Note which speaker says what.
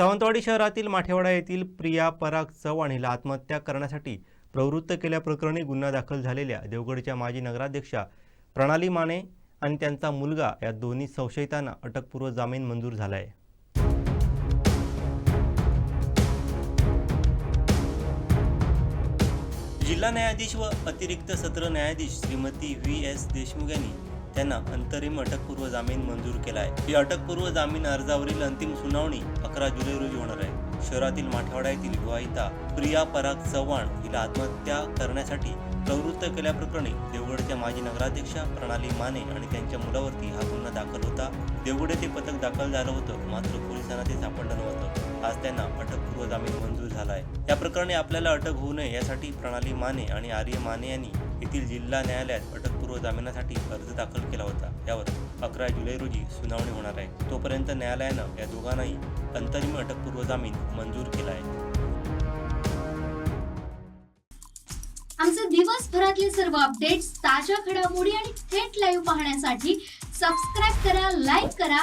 Speaker 1: सावंतवाडी शहरातील माठेवाडा येथील प्रिया पराग चव्हाण हिला आत्महत्या करण्यासाठी प्रवृत्त केल्याप्रकरणी गुन्हा दाखल झालेल्या देवगडच्या माजी नगराध्यक्षा प्रणाली माने आणि त्यांचा मुलगा या दोन्ही संशयितांना अटकपूर्व जामीन मंजूर झाला आहे जिल्हा न्यायाधीश व अतिरिक्त सत्र न्यायाधीश श्रीमती व्ही एस देशमुख यांनी त्यांना अंतरिम अटकपूर्व जामीन मंजूर केला आहे ही अटकपूर्व जामीन अर्जावरील अंतिम सुनावणी अकरा जुलै रोजी होणार आहे. शहरातील माठेवाडा येथील विवाहिता प्रिया पराग चव्हाण हिला आत्महत्या करण्यासाठी प्रवृत्त केल्याप्रकरणी देवगडच्या माजी नगराध्यक्षा प्रणाली माने आणि त्यांच्या मुलावरती हा गुन्हा दाखल होता. देवगड येथे पथक दाखल झालं होतं. मात्र पोलिसांना ते सापडलं नव्हतं. आज त्यांना अटकपूर्व जामीन मंजूर झाला आहे या प्रकरणी आपल्याला अटक होऊ नये यासाठी प्रणाली माने आणि आर्य माने यांनी येथील जिल्हा न्यायालयात अटकपूर्व जामिनासाठी अर्ज दाखल केला होता. यावर अकरा जुलै रोजी सुनावणी होणार आहे. तोपर्यंत न्यायालयानं या दोघांनाही अंतरिम अटकपूर्व जामीन मंजूर केला आहे.
Speaker 2: आमचे दिवसभरातले सर्व अपडेट्स ताज्या घडामोडी आणि थेट लाईव्ह पाहण्यासाठी सबस्क्राईब करा लाईक करा